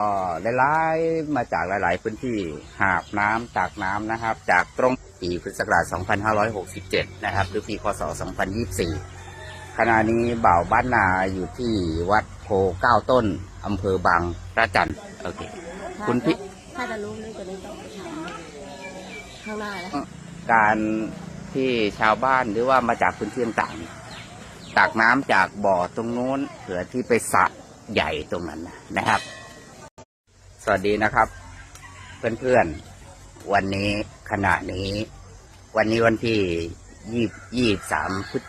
ก็ไล่ๆมาจากหลาย ๆ พื้นที่หาบน้ำจากน้ำนะครับ จากตรงปีพุทธศักราช 2567 นะครับ หรือปีคศ2024 ขณะนี้บ่าวบ้านนาอยู่ที่วัดโพเก้าต้นอำเภอบางพระจันทร์โอเค คุณพี่ถ้าจะรู้เรื่องตัวนี้ต้องไปถามข้างหน้านะการที่ชาวบ้านหรือว่ามาจากพื้นที่ต่างๆตักน้ำจากบ่อตรงนู้นเผื่อที่ไปสระใหญ่ตรงนั้นนะครับส วัสดีนะครับ เพื่อนๆ วันนี้ขณะนี้ วันนี้วันที่ยี่ยี่สามพฤศ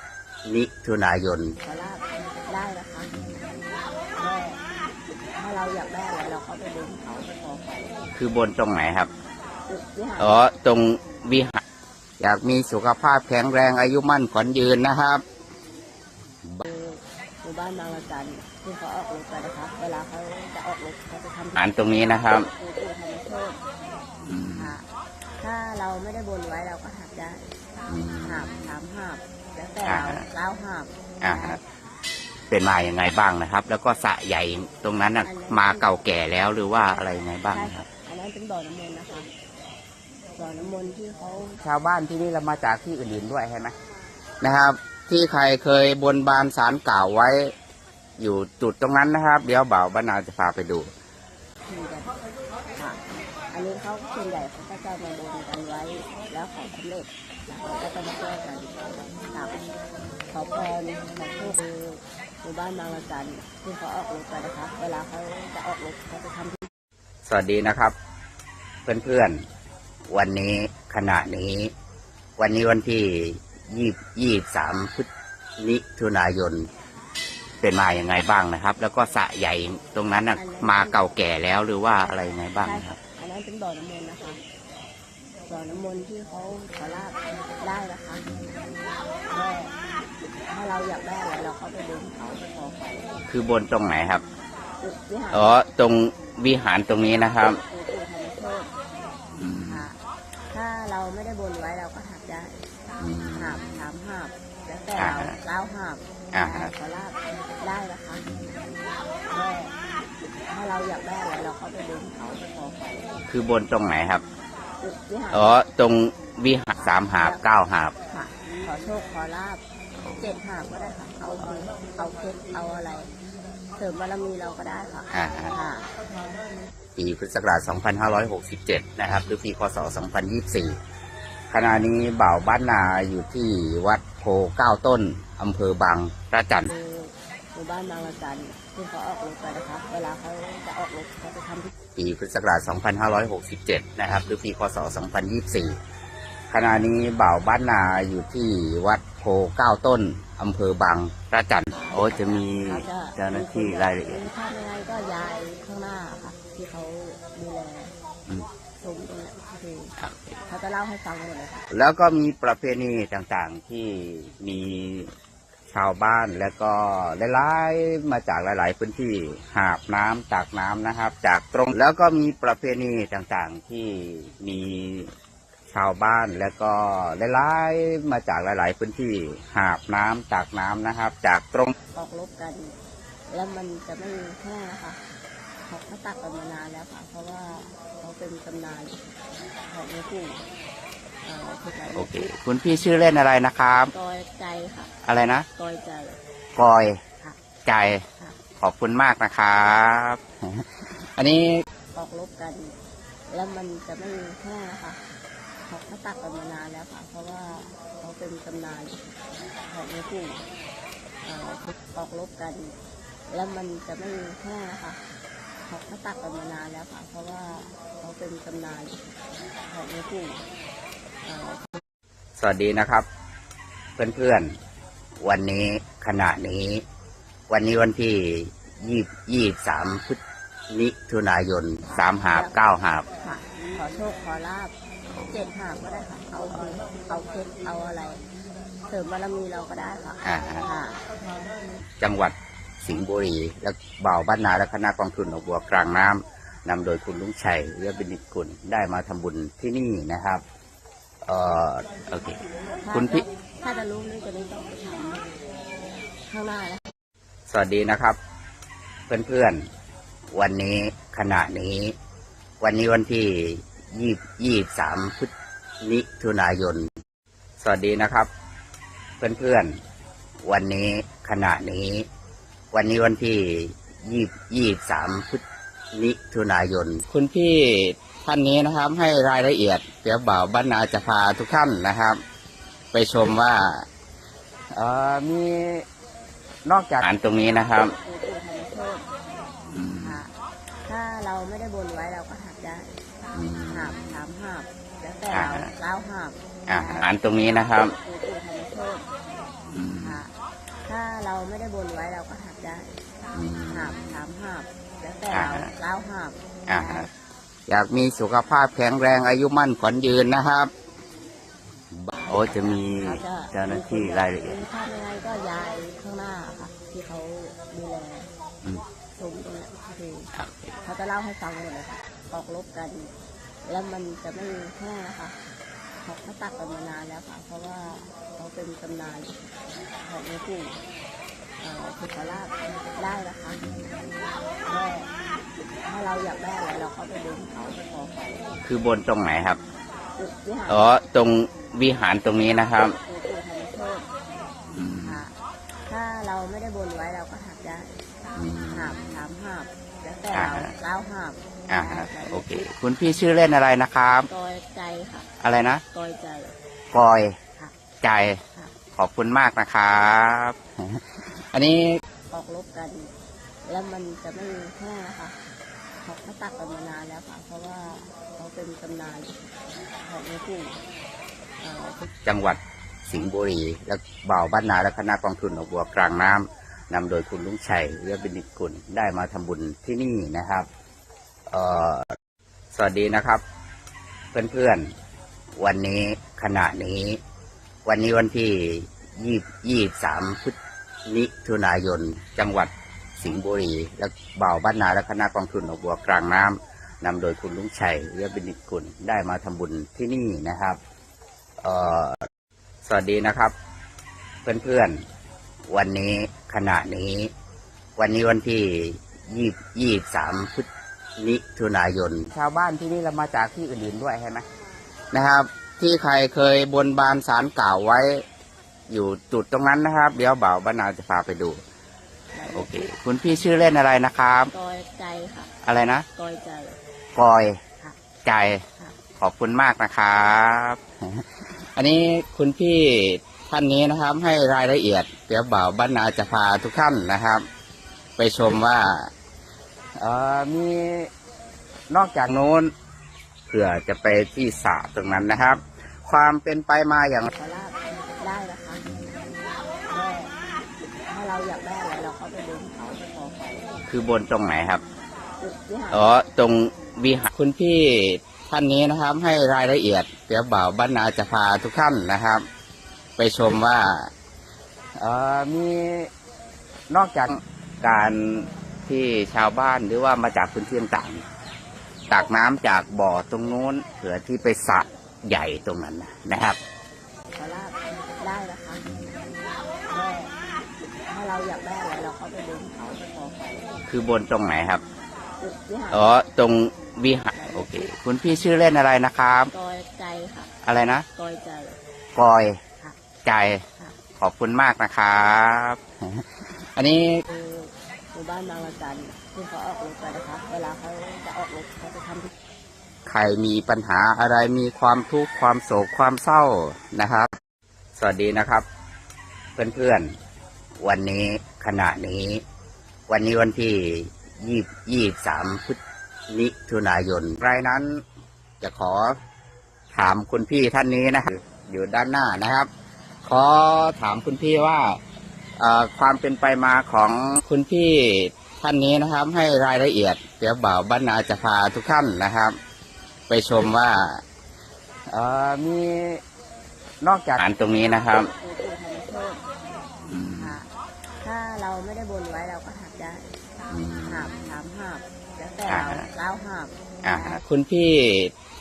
มิถุนายนขอลาบได้นะคะก็ถ้าเราอยากได้อะไรเราเข้าไปบนเขาไปขอเขาคือบนตรงไหนครับจุดวิหารอ๋อตรงวิหารอยากมีสุขภาพแข็งแรงอายุมั่นขวัญยืนนะครับคือห มู่บ้านบางละจันที่เขาออกรถไปนะคะเวลาเขาจะออกรถเขาจะทำอ่านตรงนี้นะครับคือปู่ธรรมโชคค่ะถ้าเราไม่ได้บนไว้เราก็หักได้อืมหาบสามหาบแล้วแต่อ่าเราเล้าหาบอ่าฮะเป็นมาอย่างไงบ้างนะครับ แล้วก็สระใหญ่ตรงนั้นน่ะมาเก่าแก่แล้วหรือว่าอะไรยังไงบ้างใช่นะคค่ะรับอันนั้นเป็นบ่อน้ำมนต์นะคะบ่อน้ำมนต์ที่เขาชาวบ้านที่นี่เรามาจากที่อื่นๆด้วยใช่ไหมนะครับ ที่ใครเคยบนบานสารกล่าวไว้ อยู่จุดตรงนั้นนะครับ เดี๋ยวบ่าวบรรณาจะพาไปดู อันนี้เขาส่วนใหญ่เขาก็จะมาบนกันไว้ แล้วขอสำเร็จแล้วก็จะมาแก้กันค่ะขอพรขอโชคคือหมู่บ้านบางละจันที่เขาออกรถไปนะคะเวลาเขาจะออกรถเขาจะทำพิธีสวัสดีนะครับ เพื่อนๆวันนี้ขณะนี้ วันนี้วันที่ ยี่ยี่สามพฤศมิถุนายน เป็นมาอย่างไงบ้างนะครับ แล้วก็สระใหญ่ตรงนั้นน่ะมาเก่าแก่แล้วหรือว่าอะไรยังไงบ้างใช่นะคค่ะรับ อันนั้นเป็นบ่อน้ำมนต์นะคะ บ่อน้ำมนต์ที่เขาขอลาบได้นะคะก็ถ้าเราอยากได้อะไรเราเข้าไปบนเขาไปขอเขาคือบนตรงไหนครับจุดวิหารอ๋อตรงวิหารตรงนี้นะครับ คือปู่ธรรมโชคค่ะ ถ้าเราไม่ได้บนไว้เราก็หักได้ อืม หาบสามหาบแล้วแต่ อ่าเราฮะเล้าหาบอ่าฮะ ขอลาบได้นะคะก็ถ้าเราอยากได้อะไรเราเข้าไปบนเขาไปขอเขาคือบนตรงไหนครับจุดวิหารอ๋อ ตรงวิหารสามหาบเก้าหาบ ค่ะขอโชคขอลาบเจ็ดหาบก็ได้ค่ะเอาบุญเอาเพชรเอาอะไร เสริมบารมีเราก็ได้ค่ะอ่าฮะ ค่ะ ปีพุทธศักราช 2567 นะครับ หรือปีคศ2024 ขณะนี้บ่าวบ้านนาอยู่ที่วัดโพเก้าต้นอำเภอบางพระจันทร์คือหมู่บ้านบางละจันที่เขาออกรถไปนะคะเวลาเขาจะออกรถเขาจะทำพิธีปีพุทธศักราช 2567 นะครับ หรือปีคศ2024 ขณะนี้บ่าวบ้านนาอยู่ที่วัดโพเก้าต้นอำเภอบางพระจันทร์โอ้จะมีเขาจะเจ้าหน้าที่รายละเอียดถ้าไม่ได้ก็ยายข้างหน้าค่ะที่เขาดูแลอืมชมตรงนี้ คือเขาจะเล่าให้ฟังหมดเลยค่ะแล้วก็มีประเพณีต่างๆที่มีชาวบ้านแล้วก็ไล่ๆมาจากหลาย ๆ พื้นที่หาบน้ำจากน้ำนะครับ จากตรงแล้วก็มีประเพณีต่างๆที่มีชาวบ้านแล้วก็ไล่ๆมาจากหลาย ๆ พื้นที่หาบน้ำจากน้ำนะครับ จากตรงออกรบกัน แล้วมันจะไม่แห้งนะคะ เขาเขาตักกันมานานแล้วค่ะ เพราะว่าเขาเป็นตำนานของหลวงปู่เอ่อที่ไหนโอเค คุณพี่ชื่อเล่นอะไรนะครับ กอยใจค่ะอะไรนะกอยใจ กอยค่ะ ใจค่ะ ขอบคุณมากนะครับ อันนี้ออกรบกัน แล้วมันจะไม่แห้งนะคะเขาเขาตักกันมานานแล้วค่ะ เพราะว่าเขาเป็นตำนานของหลวงปู่เอ่อออกรบกัน แล้วมันจะไม่แห้งนะคะ เขาเขาตักกันมานานแล้วค่ะ เพราะว่าเขาเป็นตำนานของหลวงปู่เอ่อ สวัสดีนะครับ เพื่อนๆ วันนี้ขณะนี้ วันนี้วันที่ยี่ยี่สามพฤศมิถุนายนสามหาบเก้าหาบค่ะ ขอโชคขอลาบเจ็ดหาบก็ได้ค่ะ เอาบุญเอาเพชรเอาอะไร เสริมบารมีเราก็ได้ค่ะอ่าฮะค่ะจังหวัด สิงห์บุรี และบ่าวบ้านนาและคณะกองทุนหนองบัวกลางน้ำนำโดยคุณลุงชัยเรือบินิจกุลได้มาทำบุญที่นี่นะครับเอ่อโอเคคุณพี่ถ้าจะรู้เรื่องตัวนี้ต้องไปถามข้างหน้านะสวัสดีนะครับ เพื่อนๆวันนี้ขณะนี้ วันนี้วันที่ยี่ยี่สามพฤศมิถุนายน สวัสดีนะครับ เพื่อนๆวันนี้ขณะนี้ วันนี้วันที่ยี่ยี่สามพฤศมิถุนายน คุณพี่ท่านนี้นะครับ ให้รายละเอียดเดี๋ยวบ่าวบ้านนาจะพาทุกท่านนะครับ ไปชมว่าเอ่อมีนอกจากอาหารตรงนี้นะครับคือปู่ธรรมโชคค่ะถ้าเราไม่ได้บนไว้เราก็หักได้อืมหับสามหับแล้วแต่เราอ่าเล้าหับอาหารตรงนี้นะครับ ถ้าเราไม่ได้บนไว้เราก็หักได้อืมหับสามหับแล้วแต่อ่าเราเล้าหับอ่าอยากมีสุขภาพแข็งแรงอายุมั่นขวัญยืนนะครับ โอ้จะมีเขาจะเจ้าหน้าที่รายละเอียดมีภาพยังไงก็ยายข้างหน้าค่ะที่เขาดูแลอืมซุ้มตรงเนี้ยคือครับเขาจะเล่าให้ฟังหมดเลยค่ะออกรบกัน แล้วมันจะไม่แห้งนะคะ เขาเขาตัดกันมานานแล้วค่ะ เพราะว่าเขาเป็นตำนานของหลวงปู่เอ่อคือเขาลาบได้นะคะก็ถ้าเราอยากได้อะไรเราก็ไปดึงเขาไปขอเขาคือบนตรงไหนครับจุดวิหารอ๋อ ตรงวิหารตรงนี้นะครับหลวงปู่ธรรมโชคอืมค่ะถ้าเราไม่ได้บนไว้เราก็หักได้อืมหับสามหับ แล้วแต่อ่าเราเล้าหับอ่าโอเค คุณพี่ชื่อเล่นอะไรนะครับ กอยใจค่ะอะไรนะกอยใจ กอย ค่ะ ใจ ค่ะ ขอบคุณมากนะครับ อันนี้ออกรบกัน แล้วมันจะไม่แห้งนะคะเขาเขาตัดกันมานานแล้วค่ะ เพราะว่าเขาเป็นตำนานของหลวงปู่เอ่อ จังหวัดสิงห์บุรี และบ่าวบ้านนาและคณะกองทุนหนองบัวกลางน้ำ นำโดยคุณลุงชัยเรือบินิกุลได้มาทำบุญที่นี่นะครับสวัสดีนะครับ เพื่อนๆ วันนี้ขณะนี้ วันนี้วันที่ยี่ยี่สามพฤศมิถุนายน จังหวัดสิงห์บุรี และบ่าวบ้านนาและคณะกองทุนอบัวกลางน้ำนำโดยคุณลุงชัยเรือบินิกุลได้มาทำบุญที่นี่นะครับสวัสดีนะครับ เพื่อนๆ วันนี้ขณะนี้ วันนี้วันที่ยี่ยี่สามพฤศมิถุนายน ชาวบ้านที่นี่เรามาจากที่อื่นๆด้วยใช่ไหมนะครับ ที่ใครเคยบนบานสารกล่าวไว้ อยู่จุดตรงนั้นนะครับ เดี๋ยวบ่าวบรรณาจะพาไปดู โอเค คุณพี่ชื่อเล่นอะไรนะครับ กอยใจค่ะ อะไรนะกอยใจ กอยค่ะใจ ค่ะ ขอบคุณมากนะครับ อันนี้คุณพี่ ท่านนี้นะครับ ให้รายละเอียด เดี๋ยวบ่าวบ้านนาจะพาทุกท่านนะครับ ไปชมว่าเอ่อมีนอกจากโน้นเผื่อจะไปที่สระตรงนั้นนะครับ ความเป็นไปมาอย่างเขาลาบได้นะคะก็ถ้าเราอยากได้อะไรเราก็ไปดึงเขาไปขอเขาคือบนตรงไหนครับจุดวิหารอ๋อตรงวิหารคุณพี่ท่านนี้นะครับ ให้รายละเอียด เดี๋ยวบ่าวบ้านนาจะพาทุกท่านนะครับ ไปชมว่าเอ่อมีนอกจากการที่ชาวบ้านหรือว่ามาจากพื้นที่ต่างๆตักน้ำจากบ่อตรงนู้นเผื่อที่ไปสระใหญ่ตรงนั้นนะครับเขาลาบได้นะคะก็ถ้าเราอยากได้อะไรเราก็ไปดึงเขาไปขอเขาคือบนตรงไหนครับจุดวิหารอ๋อตรงวิหารโอเค คุณพี่ชื่อเล่นอะไรนะครับกอยใจค่ะ อะไรนะกอยใจกอยค่ะ ใจค่ะขอบคุณมากนะครับ อันนี้คือหมู่บ้านบางละจันที่เขาออกรถไปนะคะเวลาเขาจะออกรถเขาจะทำพิธีใครมีปัญหาอะไรมีความทุกข์ความโศกความเศร้านะครับ สวัสดีนะครับ เพื่อนๆ วันนี้ขณะนี้ วันนี้วันที่ยี่ยี่สามพฤศมิถุนายนรายนั้น จะขอถามคุณพี่ท่านนี้นะครับอยู่ด้านหน้านะครับ ขอถามคุณพี่ว่าเอ่อความเป็นไปมาของคุณพี่ท่านนี้นะครับ ให้รายละเอียด เดี๋ยวบ่าวบ้านนาจะพาทุกท่านนะครับ ไปชมว่าเอ่อมีนอกจากอาหารตรงนี้นะครับหลวงปู่ธรรมโชคค่ะถ้าเราไม่ได้บนไว้เราก็หักได้หับสามหับแล้วแต่เราเล้าหับอ่าคุณพี่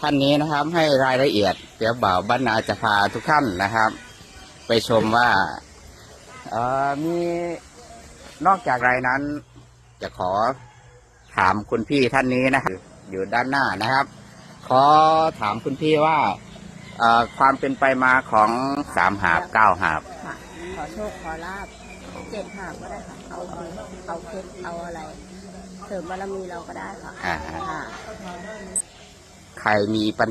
ท่านนี้นะครับ ให้รายละเอียด เดี๋ยวบ่าวบ้านนาจะพาทุกท่านนะครับ ไปชมว่าเอ่อมีนอกจากรายนั้น จะขอถามคุณพี่ท่านนี้นะครับอยู่ด้านหน้านะครับ ขอถามคุณพี่ว่าเอ่อความเป็นไปมาของสามหาบเก้าหาบค่ะขอโชคขอลาบเจ็ดหาบก็ได้ค่ะ เอาบุญเอาเพชรเอาอะไร เสริมบารมีเราก็ได้ค่ะอ่าค่ะ ใครมีปัญ